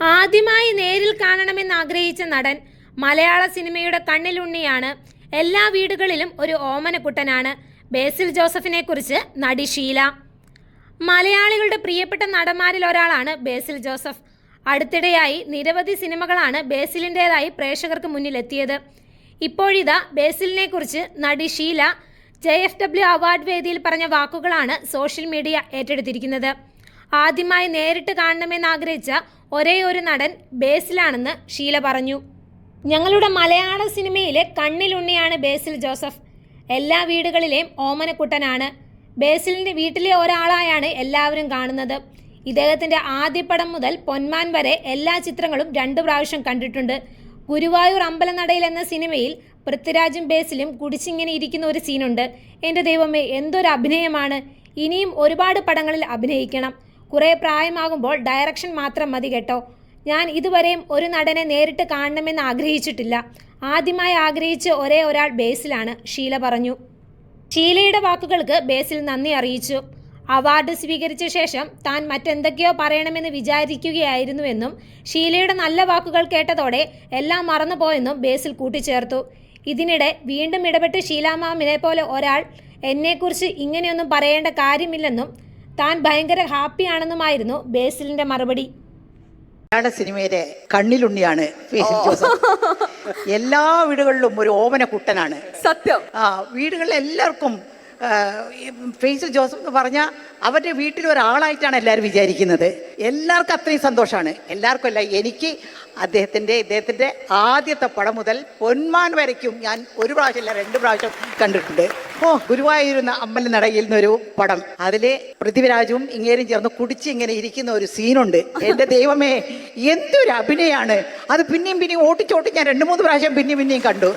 ആദ്യമായി നേരിൽ കാണണമെന്ന് ആഗ്രഹിച്ച നടൻ മലയാള സിനിമയുടെ കണ്ണിലുണ്ണിയാണ്. എല്ലാ വീടുകളിലും ഒരു ഓമനക്കുട്ടനാണ്. ബേസിൽ ജോസഫിനെ കുറിച്ച് നടി ഷീല. മലയാളികളുടെ പ്രിയപ്പെട്ട നടന്മാരിൽ ഒരാളാണ് ബേസിൽ ജോസഫ്. അടുത്തിടെയായി നിരവധി സിനിമകളാണ് ബേസിലിന്റെതായി പ്രേക്ഷകർക്ക് മുന്നിലെത്തിയത്. ഇപ്പോഴിതാ ബേസിലിനെ കുറിച്ച് നടി Sheela J F W award വേദിയിൽ പറഞ്ഞ വാക്കുകളാണ് സോഷ്യൽ മീഡിയ ഏറ്റെടുത്തിരിക്കുന്നത്. ആദ്യമായി നേരിട്ട് കാണണമെന്ന് ആഗ്രഹിച്ച ഒരേ ഒരു നടൻ ബേസിലാണെന്ന് ഷീല പറഞ്ഞു. ഞങ്ങളുടെ മലയാള സിനിമയിലെ കണ്ണിലുണ്ണിയാണ് ബേസിൽ ജോസഫ്. എല്ലാ വീടുകളിലെയും ഓമനക്കുട്ടനാണ്. ബേസിലിന്റെ വീട്ടിലെ ഒരാളായാണ് എല്ലാവരും കാണുന്നത്. ഇദ്ദേഹത്തിന്റെ ആദ്യ പടം മുതൽ പൊന്മാൻ വരെ എല്ലാ ചിത്രങ്ങളും രണ്ടു പ്രാവശ്യം കണ്ടിട്ടുണ്ട്. ഗുരുവായൂർ അമ്പലനടയിൽ എന്ന സിനിമയിൽ പൃഥ്വിരാജും ബേസിലും കുടിച്ചിങ്ങനെ ഇരിക്കുന്ന ഒരു സീനുണ്ട്. എന്റെ ദൈവമേ എന്തൊരു അഭിനയമാണ്. ഇനിയും ഒരുപാട് പടങ്ങളിൽ അഭിനയിക്കണം. കുറേ പ്രായമാകുമ്പോൾ ഡയറക്ഷൻ മാത്രം മതി കേട്ടോ. ഞാൻ ഇതുവരെയും ഒരു നടനെ നേരിട്ട് കാണണമെന്ന് ആഗ്രഹിച്ചിട്ടില്ല. ആദ്യമായി ആഗ്രഹിച്ച് ഒരേ ഒരാൾ ബേസിലാണ് ഷീല പറഞ്ഞു. ഷീലയുടെ വാക്കുകൾക്ക് ബേസിൽ നന്ദി അറിയിച്ചു. അവാർഡ് സ്വീകരിച്ച ശേഷം താൻ മറ്റെന്തൊക്കെയോ പറയണമെന്ന് വിചാരിക്കുകയായിരുന്നുവെന്നും ഷീലയുടെ നല്ല വാക്കുകൾ കേട്ടതോടെ എല്ലാം മറന്നുപോയെന്നും ബേസിൽ കൂട്ടിച്ചേർത്തു. ഇതിനിടെ വീണ്ടും ഇടപെട്ട് ഷീലാമാമിനെ പോലെ ഒരാൾ എന്നെക്കുറിച്ച് ഇങ്ങനെയൊന്നും പറയേണ്ട കാര്യമില്ലെന്നും താൻ ഭയങ്കര ഹാപ്പിയാണെന്നുമായിരുന്നു ബേസിലിന്റെ മറുപടി. മലയാള സിനിമയിലെ കണ്ണിലുണ്ണിയാണ് ജോസഫ്. എല്ലാ വീടുകളിലും ഒരു ഓമന കുട്ടനാണ് സത്യം. ആ വീടുകളിൽ എല്ലാവർക്കും ഫേസിൽ ജോസഫ് എന്ന് പറഞ്ഞാൽ അവരുടെ വീട്ടിൽ ഒരാളായിട്ടാണ് എല്ലാവരും വിചാരിക്കുന്നത്. എല്ലാവർക്കും അത്രയും സന്തോഷമാണ്. എല്ലാവർക്കും അല്ല എനിക്ക് അദ്ദേഹത്തിന്റെ ഇദ്ദേഹത്തിന്റെ ആദ്യത്തെ പടം മുതൽ പൊന്മാൻ വരയ്ക്കും ഞാൻ ഒരു പ്രാവശ്യമല്ല രണ്ട് പ്രാവശ്യം കണ്ടിട്ടുണ്ട്. ഓ ഗുരുവായൂരുന്ന അമ്പല നടയിൽ നിന്നൊരു പടം. അതിൽ പൃഥ്വിരാജും ഇങ്ങേരും ചേർന്ന് കുടിച്ച് ഇങ്ങനെ ഇരിക്കുന്ന ഒരു സീനുണ്ട്. എന്റെ ദൈവമേ എന്തൊരു അഭിനയമാണ് അത് പിന്നെയും പിന്നെയും ഓട്ടിച്ചോട്ടി ഞാൻ രണ്ട് മൂന്ന് പ്രാവശ്യം പിന്നെയും പിന്നെയും കണ്ടു.